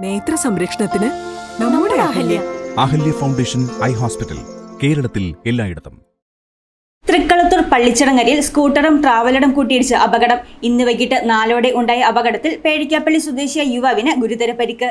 നേത്ര സംരക്ഷണത്തിന് നമ്മുടെ Ahalya. Ahalya. Foundation eye hospital കേരളത്തിൽ എല്ലായിടത്തും. തൃക്കളത്തൂർ പള്ളിച്ചിറങ്ങരയിൽ സ്കൂട്ടറും ട്രാവലറും കൂട്ടിയിടിച്ച് അപകടം. ഇന്ന് വൈകിട്ട് നാലോടെ ഉണ്ടായ അപകടത്തിൽ പേഴിക്കാപ്പള്ളി സ്വദേശിയായ യുവാവിന് ഗുരുതര പരിക്ക്.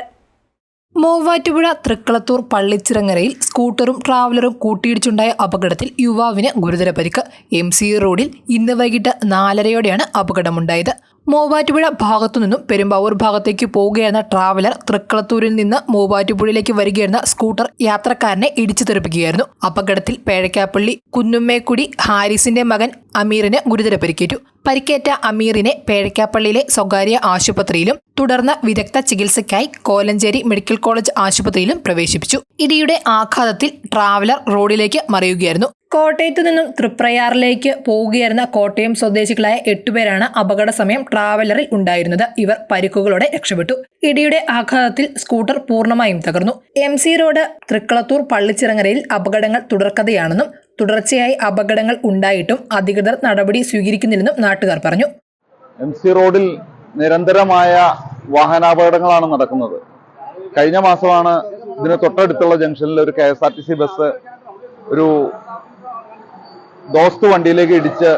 മൂവാറ്റുപുഴ തൃക്കളത്തൂർ പള്ളിച്ചിറങ്ങരയിൽ സ്കൂട്ടറും ട്രാവലറും കൂട്ടിയിടിച്ചുണ്ടായ അപകടത്തിൽ യുവാവിന് ഗുരുതര പരിക്ക്. എം സി റോഡിൽ ഇന്ന് വൈകിട്ട് നാലരയോടെയാണ് അപകടമുണ്ടായത്. മൂവാറ്റുപുഴ ഭാഗത്തുനിന്നും പെരുമ്പാവൂർ ഭാഗത്തേക്ക് പോവുകയായിരുന്ന ട്രാവലർ തൃക്കളത്തൂരിൽ നിന്ന് മൂവാറ്റുപുഴയിലേക്ക് വരികയായിരുന്ന സ്കൂട്ടർ യാത്രക്കാരനെ ഇടിച്ചു തെറിപ്പിക്കുകയായിരുന്നു. അപകടത്തിൽ പേഴക്കാപ്പള്ളി കുന്നുമ്മേക്കുടി ഹാരിസിന്റെ മകൻ അമീറിന് ഗുരുതര പരിക്കേറ്റു. പരിക്കേറ്റ അമീറിനെ പേഴക്കാപ്പള്ളിയിലെ സ്വകാര്യ ആശുപത്രിയിലും തുടർന്ന് വിദഗ്ധ ചികിത്സയ്ക്കായി കോലഞ്ചേരി മെഡിക്കൽ കോളേജ് ആശുപത്രിയിലും പ്രവേശിപ്പിച്ചു. ഇടിയുടെ ആഘാതത്തിൽ ട്രാവലർ റോഡിലേക്ക് മറിയുകയായിരുന്നു. കോട്ടയത്തു നിന്നും തൃപ്രയാറിലേക്ക് പോവുകയായിരുന്ന കോട്ടയം സ്വദേശികളായ എട്ടുപേരാണ് അപകട സമയം ട്രാവലറിൽ ഉണ്ടായിരുന്നത്. ഇവർ പരിക്കുകളോടെ രക്ഷപ്പെട്ടു. ഇടിയുടെ ആഘാതത്തിൽ സ്കൂട്ടർ പൂർണമായും തകർന്നു. എം സി റോഡ് തൃക്കളത്തൂർ പള്ളിച്ചിറങ്ങരയിൽ അപകടങ്ങൾ തുടർക്കഥയാണെന്നും തുടർച്ചയായി അപകടങ്ങൾ ഉണ്ടായിട്ടും അധികൃതർ നടപടി സ്വീകരിക്കുന്നില്ലെന്നും നാട്ടുകാർ പറഞ്ഞു. എം സി റോഡിൽ നിരന്തരമായ വാഹനാപകടങ്ങളാണ് നടക്കുന്നത്. കഴിഞ്ഞ മാസമാണ് ഇതിന് തൊട്ടടുത്തുള്ള ജംഗ്ഷനിൽ ഒരു K S R T C bus ഒരു ദോസ്ത് വണ്ടിയിലേക്ക് ഇടിച്ച്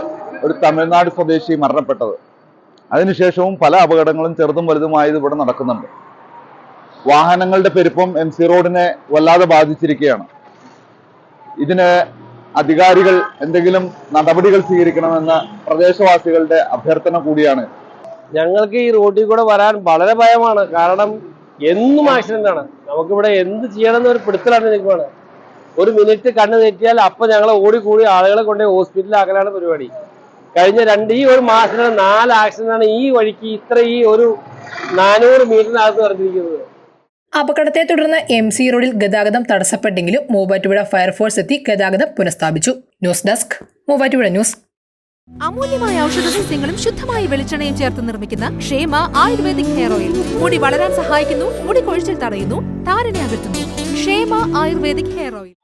ഒരു തമിഴ്നാട് സ്വദേശി മരണപ്പെട്ടത്. അതിനുശേഷവും പല അപകടങ്ങളും ചെറുതും വലുതുമായത് ഇവിടെ നടക്കുന്നുണ്ട്. വാഹനങ്ങളുടെ പെരുപ്പം എം സി റോഡിനെ വല്ലാതെ ബാധിച്ചിരിക്കുകയാണ്. ഇതിന് അധികാരികൾ എന്തെങ്കിലും നടപടികൾ സ്വീകരിക്കണമെന്ന പ്രദേശവാസികളുടെ അഭ്യർത്ഥന കൂടിയാണ്. ഞങ്ങൾക്ക് ഈ റോഡിൽ കൂടെ വരാൻ വളരെ ഭയമാണ്. കാരണം എന്നും ആക്സിഡന്റ് ആണ്. നമുക്കിവിടെ എന്ത് ചെയ്യണമെന്ന് ഒരു പിടുത്തലാണ് നിൽക്കുവാണ് ഒരു മിനിറ്റ് കണ്ണു തെറ്റിയാൽ അപ്പൊ ഞങ്ങൾ ഓടിക്കൂടി ആളുകളെ കൊണ്ട് ഹോസ്പിറ്റലാക്കലാണ് പരിപാടി. കഴിഞ്ഞ രണ്ട് ഈ ഒരു മാസത്തിലാണ് നാല് ആക്സിഡന്റ് ആണ് ഈ വഴിക്ക് ഇത്ര ഈ ഒരു നാനൂറ് മീറ്ററിനകത്ത് പറഞ്ഞിരിക്കുന്നത് അപകടത്തെ തുടർന്ന് എം സി റോഡിൽ ഗതാഗതം തടസ്സപ്പെട്ടെങ്കിലും മൂവാറ്റുപുഴ ഫയർഫോഴ്സ് എത്തി ഗതാഗതം പുനഃസ്ഥാപിച്ചു. News desk Muvattupuzha news. അമൂല്യമായ ഔഷധ സസ്യങ്ങളും ശുദ്ധമായ വെളിച്ചെണ്ണയും ചേർത്ത് നിർമ്മിക്കുന്ന ക്ഷേമ ആയുർവേദിക് ഹെയർ ഓയിൽ. മുടി വളരാൻ സഹായിക്കുന്നു മുടി കൊഴിച്ചിൽ തടയുന്നു താരനെ അകറ്റുന്നു. ക്ഷേമ ആയുർവേദിക് ഹെയർ ഓയിൽ.